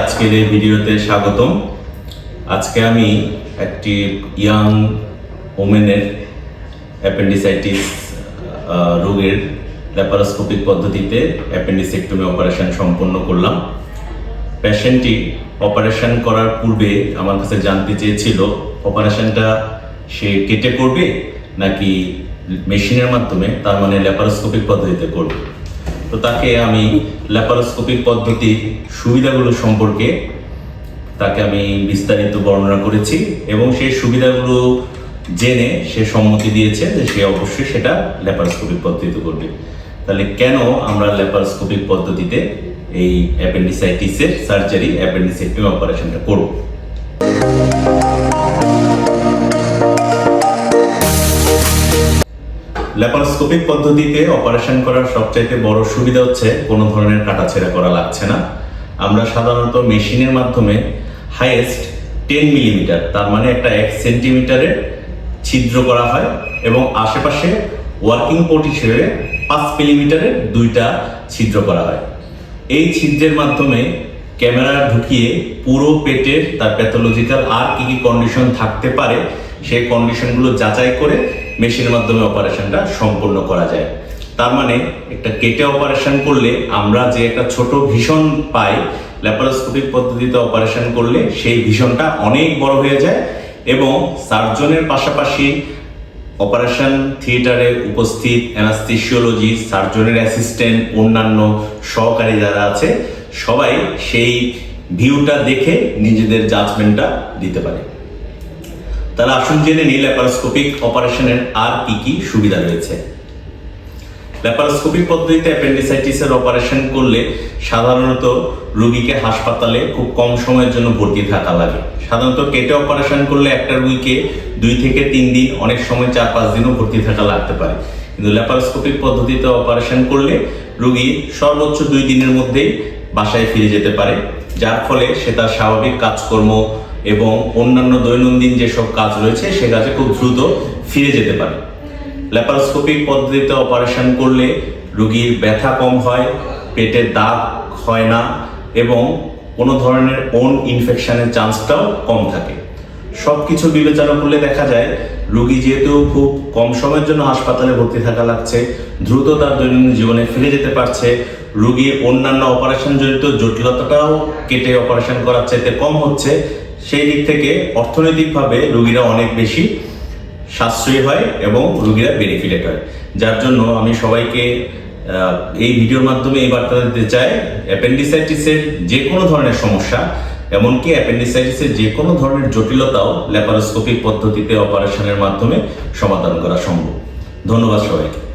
আজকের এই ভিডিওতে স্বাগতম। আজকে আমি একটি ইয়াং ওমেনের অ্যাপেন্ডিসাইটিস রোগের ল্যাপারোস্কোপিক পদ্ধতিতে অ্যাপেন্ডিসেক্টমি অপারেশন সম্পন্ন করলাম। পেশেন্টটি অপারেশন করার পূর্বে আমার কাছে জানতে চেয়েছিল, অপারেশনটা সে কেটে করবে নাকি মেশিনের মাধ্যমে, তার মানে ল্যাপারোস্কোপিক পদ্ধতিতে করবে? তো তাকে আমি ল্যাপারোস্কোপিক পদ্ধতির সুবিধাগুলো সম্পর্কে তাকে আমি বিস্তারিত বর্ণনা করেছি এবং সেই সুবিধাগুলো জেনে সে সম্মতি দিয়েছে যে সে অবশ্যই সেটা ল্যাপারোস্কোপিক পদ্ধতিতে করবে। তাহলে কেন আমরা ল্যাপারোস্কোপিক পদ্ধতিতে এই অ্যাপেন্ডিসাইটিসের সার্জারি অ্যাপেন্ডিসেক্টমি অপারেশনটা করব? ল্যাপারোস্কোপিক পদ্ধতিতে অপারেশন করার সবচাইতে বড় সুবিধা হচ্ছে কোনো ধরনের কাটাছেড়া করা লাগছে না। আমরা সাধারণত মেশিনের মাধ্যমে হাইয়েস্ট টেন মিলিমিটার তার মানে একটা এক সেন্টিমিটারের ছিদ্র করা হয় এবং আশেপাশে ওয়ার্কিং পোর্ট হিসেবে পাঁচ মিলিমিটারের দুইটা ছিদ্র করা হয়। এই ছিদ্রের মাধ্যমে ক্যামেরা ঢুকিয়ে পুরো পেটের, তার প্যাথোলজিক্যাল আর কি কি কন্ডিশন থাকতে পারে, সেই কন্ডিশনগুলো যাচাই করে মেশিনের মাধ্যমে অপারেশনটা সম্পূর্ণ করা যায়। তার মানে একটা কেটে অপারেশন করলে আমরা যে একটা ছোট ভীষণ পাই, ল্যাপারোস্কোপিক পদ্ধতিতে অপারেশন করলে সেই ভীষণটা অনেক বড় হয়ে যায় এবং সার্জনের পাশাপাশি অপারেশন থিয়েটারে উপস্থিত অ্যানাস্থেসিওলজি, সার্জনের অ্যাসিস্ট্যান্ট, অন্যান্য সহকারী যারা আছে, সবাই সেই ভিউটা দেখে নিজেদের জাজমেন্টটা দিতে পারে। তাহলে আসুন জেনে নিই ল্যাপারোস্কোপিক অপারেশনের আর কি কি সুবিধা রয়েছে। ল্যাপারোস্কোপিক পদ্ধতিতে অ্যাপেন্ডিসাইটিসের অপারেশন করলে সাধারণত রোগীকে হাসপাতালে খুব কম সময়ের জন্য ভর্তি থাকা লাগে। সাধারণত কেটে অপারেশন করলে একটা রোগীকে দুই থেকে তিন দিন, অনেক সময় চার পাঁচ দিনও ভর্তি থাকা লাগতে পারে। কিন্তু ল্যাপারোস্কোপিক পদ্ধতিতে অপারেশন করলে রোগী সর্বোচ্চ দুই দিনের মধ্যেই বাসায় ফিরে যেতে পারে, যার ফলে সে তার স্বাভাবিক কাজকর্ম এবং অন্যান্য দৈনন্দিন যেসব কাজ রয়েছে, সে কাজে খুব দ্রুত ফিরে যেতে পারে। ল্যাপারোস্কোপিক পদ্ধতিতে অপারেশন করলে রুগীর ব্যথা কম হয় পেটের দাগ হয় না এবং কোনো ধরনের ওন ইনফেকশনের চান্সটাও কম থাকে। সব কিছু বিবেচনা করলে দেখা যায়, রুগী যেহেতু খুব কম সময়ের জন্য হাসপাতালে ভর্তি থাকা লাগছে, দ্রুত তার দৈনন্দিন জীবনে ফিরে যেতে পারছে, রোগীর অন্যান্য অপারেশন জড়িত জটিলতাটাও কেটে অপারেশন করার চাইতে কম হচ্ছে সেই দিক থেকে অর্থনৈতিকভাবে রুগীরা অনেক বেশি সাশ্রয়ী হয় এবং রুগীরা বেনিফিটেড হয়। যার জন্য আমি সবাইকে এই ভিডিওর মাধ্যমে এই বার্তা দিতে চাই, অ্যাপেন্ডিসাইটিসের যে কোনো ধরনের সমস্যা, এমনকি অ্যাপেন্ডিসাইটিসের যে কোনো ধরনের জটিলতাও ল্যাপারোস্কোপিক পদ্ধতিতে অপারেশনের মাধ্যমে সমাধান করা সম্ভব। ধন্যবাদ সবাইকে।